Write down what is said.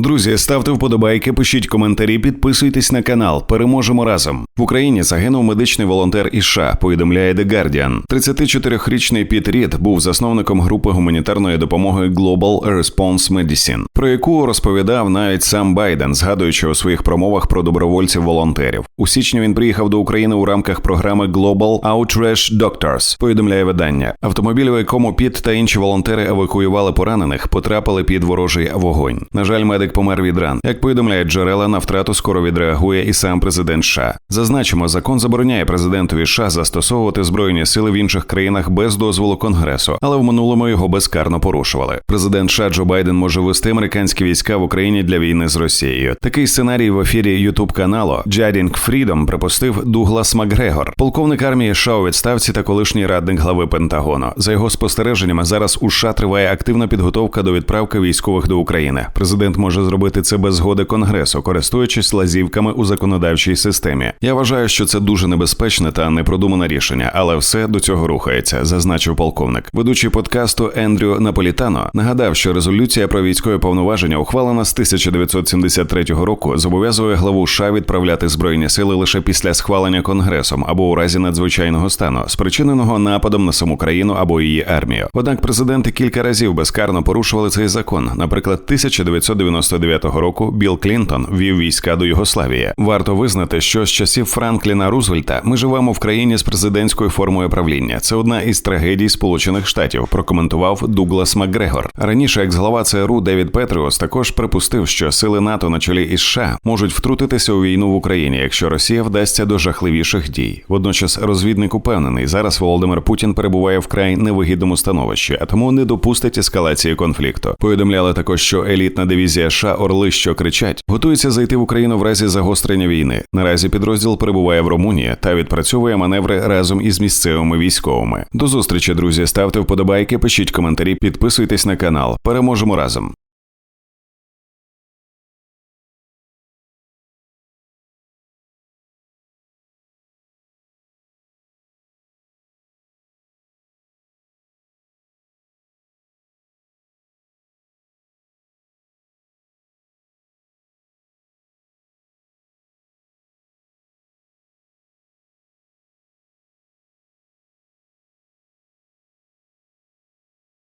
Друзі, ставте вподобайки, пишіть коментарі, підписуйтесь на канал. Переможемо разом. В Україні загинув медичний волонтер із США, повідомляє The Guardian. 34-річний Піт Рід був засновником групи гуманітарної допомоги Global Response Medicine, про яку розповідав навіть сам Байден, згадуючи у своїх промовах про добровольців-волонтерів. У січні він приїхав до України у рамках програми Global Outreach Doctors, повідомляє видання. Автомобіль, у якому Піт та інші волонтери евакуювали поранених, потрапили під ворожий вогонь. На жаль, медик помер від ран. Як повідомляють джерела, на втрату скоро відреагує і сам президент США. Зазначимо, закон забороняє президентові США застосовувати збройні сили в інших країнах без дозволу конгресу, але в минулому його безкарно порушували. Президент США Джо Байден може вести американські війська в Україні для війни з Росією. Такий сценарій в ефірі Ютуб каналу Джадінг Фрідом припустив Дуглас Макгрегор, полковник армії США у відставці та колишній радник глави Пентагону. За його спостереженнями, зараз у США триває активна підготовка до відправки військових до України. Президент може зробити це без згоди конгресу, користуючись лазівками у законодавчій системі. Я вважаю, що це дуже небезпечне та непродумане рішення, але все до цього рухається, зазначив полковник. Ведучий подкасту Ендрю Наполітано нагадав, що резолюція про військові повноваження, ухвалена з 1973 року, зобов'язує главу США відправляти збройні сили лише після схвалення конгресом або у разі надзвичайного стану, спричиненого нападом на саму країну або її армію. Однак президенти кілька разів безкарно порушували цей закон. Наприклад, 1999 року Білл Клінтон вів війська до Югославії. Варто визнати, що з часів Франкліна Рузвельта ми живемо в країні з президентською формою правління. Це одна із трагедій Сполучених Штатів. Прокоментував Дуглас Макгрегор. Раніше екс-глава ЦРУ Девід Петріос також припустив, що сили НАТО на чолі із США можуть втрутитися у війну в Україні, якщо Росія вдасться до жахливіших дій. Водночас розвідник упевнений, зараз Володимир Путін перебуває вкрай невигідному становищі, а тому не допустить ескалації конфлікту. Повідомляли також, що елітна дивізія США Орли, що кричать, готується зайти в Україну в разі загострення війни. Наразі підрозділ перебуває в Румунії та відпрацьовує маневри разом із місцевими військовими. До зустрічі, друзі. Ставте вподобайки, пишіть коментарі, підписуйтесь на канал. Переможемо разом.